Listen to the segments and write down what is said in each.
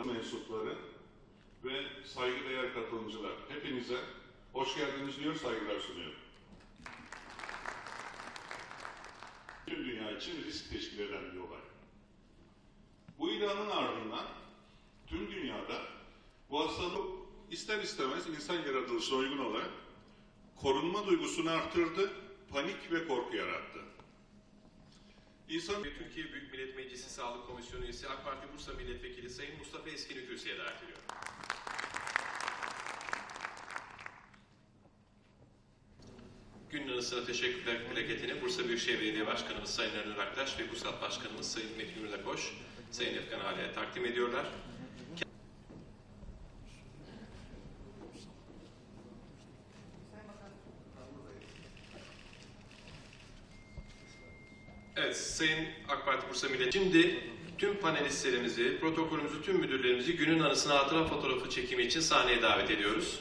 basına mensupları ve saygıdeğer katılımcılar. Hepinize hoş geldiniz diyor, saygılar sunuyorum. Tüm dünya için risk teşkil eden bir olay. Bu ilanın ardından tüm dünyada bu hastalık ister istemez insan yaratılışına uygun olarak korunma duygusunu arttırdı, panik ve korku yarattı. İnsan Ve Türkiye Büyük Millet Meclisi Sağlık Komisyonu üyesi AK Parti Bursa Milletvekili Sayın Mustafa Eskin'i kürsüye davet ediyorum. Günün anısına teşekkürler plaketini Bursa Büyükşehir Belediye Başkanımız Sayın Ernur Aktaş ve Bursat Başkanımız Sayın Metin Ürdakoş, Sayın Efkan Ali'ye takdim ediyorlar. Evet, Sayın AK Parti Bursa Millet. Şimdi tüm panelistlerimizi, protokolümüzü, tüm müdürlerimizi günün anısına hatıra fotoğrafı çekimi için sahneye davet ediyoruz.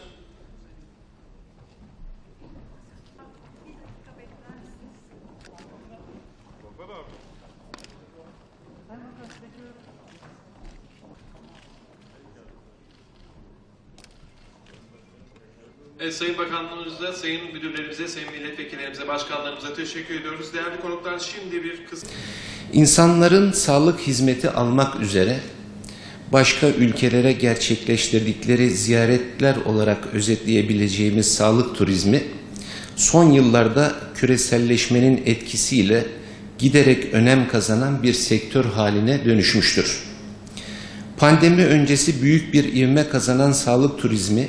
Evet, Sayın Bakanlığımıza, Sayın Müdürlerimize, Sayın Milletvekillerimize, Başkanlarımıza teşekkür ediyoruz. Değerli konuklar şimdi bir kısa... İnsanların sağlık hizmeti almak üzere başka ülkelere gerçekleştirdikleri ziyaretler olarak özetleyebileceğimiz sağlık turizmi son yıllarda küreselleşmenin etkisiyle giderek önem kazanan bir sektör haline dönüşmüştür. Pandemi öncesi büyük bir ivme kazanan sağlık turizmi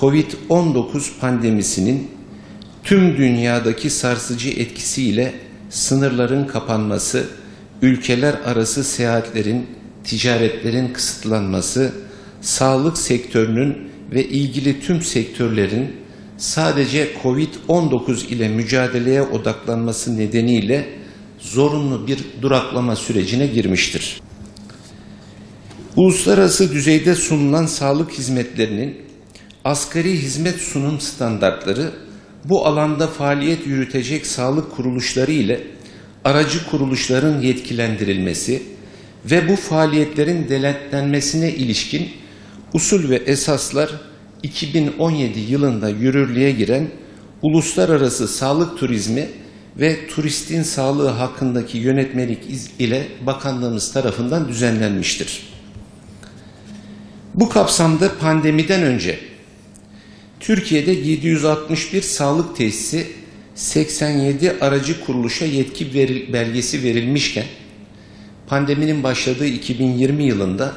Covid-19 pandemisinin tüm dünyadaki sarsıcı etkisiyle sınırların kapanması, ülkeler arası seyahatlerin, ticaretlerin kısıtlanması, sağlık sektörünün ve ilgili tüm sektörlerin sadece Covid-19 ile mücadeleye odaklanması nedeniyle zorunlu bir duraklama sürecine girmiştir. Uluslararası düzeyde sunulan sağlık hizmetlerinin asgari hizmet sunum standartları bu alanda faaliyet yürütecek sağlık kuruluşları ile aracı kuruluşların yetkilendirilmesi ve bu faaliyetlerin denetlenmesine ilişkin usul ve esaslar 2017 yılında yürürlüğe giren Uluslararası Sağlık Turizmi ve Turistin Sağlığı hakkındaki yönetmelik ile bakanlığımız tarafından düzenlenmiştir. Bu kapsamda pandemiden önce Türkiye'de 761 sağlık tesisi 87 aracı kuruluşa yetki veril, belgesi verilmişken pandeminin başladığı 2020 yılında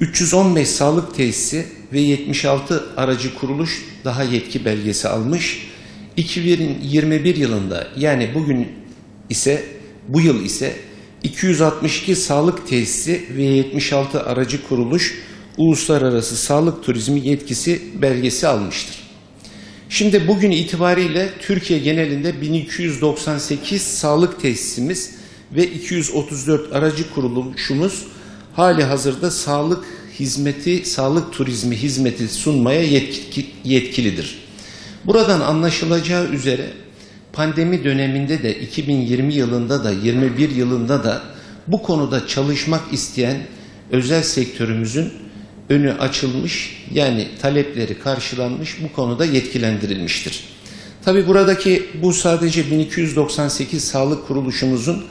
315 sağlık tesisi ve 76 aracı kuruluş daha yetki belgesi almış. 2021 yılında yani bugün ise bu yıl ise 262 sağlık tesisi ve 76 aracı kuruluş uluslararası sağlık turizmi yetkisi belgesi almıştır. Şimdi bugün itibariyle Türkiye genelinde 1298 sağlık tesisimiz ve 234 aracı kuruluşumuz hali hazırda sağlık hizmeti, sağlık turizmi hizmeti sunmaya yetki, yetkilidir. Buradan anlaşılacağı üzere pandemi döneminde de 2020 yılında da 21 yılında da bu konuda çalışmak isteyen özel sektörümüzün önü açılmış yani talepleri karşılanmış bu konuda yetkilendirilmiştir. Tabi buradaki bu sadece 1298 sağlık kuruluşumuzun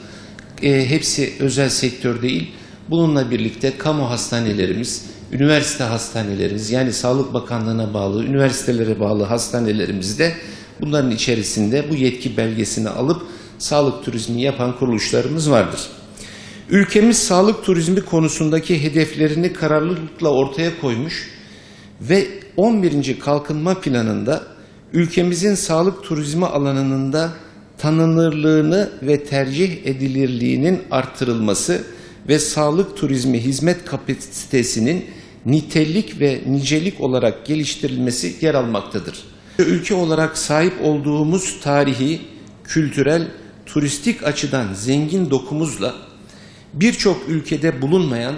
e, hepsi özel sektör değil. Bununla birlikte kamu hastanelerimiz, üniversite hastanelerimiz yani Sağlık Bakanlığı'na bağlı, üniversitelere bağlı hastanelerimizde bunların içerisinde bu yetki belgesini alıp sağlık turizmi yapan kuruluşlarımız vardır. Ülkemiz sağlık turizmi konusundaki hedeflerini kararlılıkla ortaya koymuş ve 11. kalkınma planında ülkemizin sağlık turizmi alanında tanınırlığını ve tercih edilirliğinin artırılması ve sağlık turizmi hizmet kapasitesinin nitelik ve nicelik olarak geliştirilmesi yer almaktadır. Ülke olarak sahip olduğumuz tarihi, kültürel, turistik açıdan zengin dokumuzla birçok ülkede bulunmayan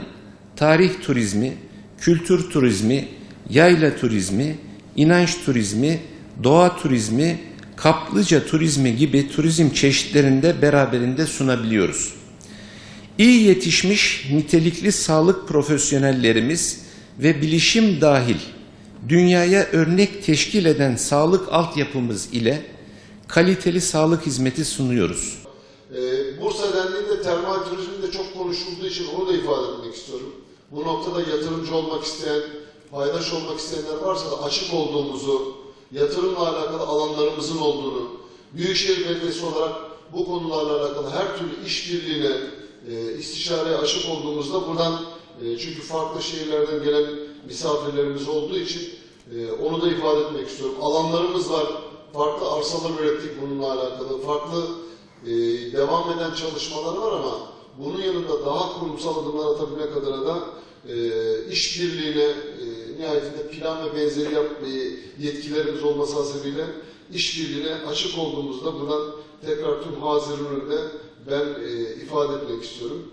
tarih turizmi, kültür turizmi, yayla turizmi, inanç turizmi, doğa turizmi, kaplıca turizmi gibi turizm çeşitlerinde beraberinde sunabiliyoruz. iyi yetişmiş nitelikli sağlık profesyonellerimiz ve bilişim dahil dünyaya örnek teşkil eden sağlık altyapımız ile kaliteli sağlık hizmeti sunuyoruz. Ee, Bursa dendiğinde termal turizmin de çok konuşulduğu için onu da ifade etmek istiyorum. Bu noktada yatırımcı olmak isteyen, paydaş olmak isteyenler varsa da açık olduğumuzu, yatırımla alakalı alanlarımızın olduğunu, Büyükşehir Belediyesi olarak bu konularla alakalı her türlü işbirliğine, e, istişareye açık olduğumuzda buradan e, çünkü farklı şehirlerden gelen misafirlerimiz olduğu için e, onu da ifade etmek istiyorum. Alanlarımız var, farklı arsalar ürettik bununla alakalı, farklı e, devam eden çalışmalar var ama bunun yanında daha kurumsal adımlar atabilmek adına da e, işbirliğine, e, nihayetinde plan ve benzeri yap, e, yetkilerimiz olması hasebiyle işbirliğine açık olduğumuzda buradan tekrar tüm Hazirun önünde ben e, ifade etmek istiyorum.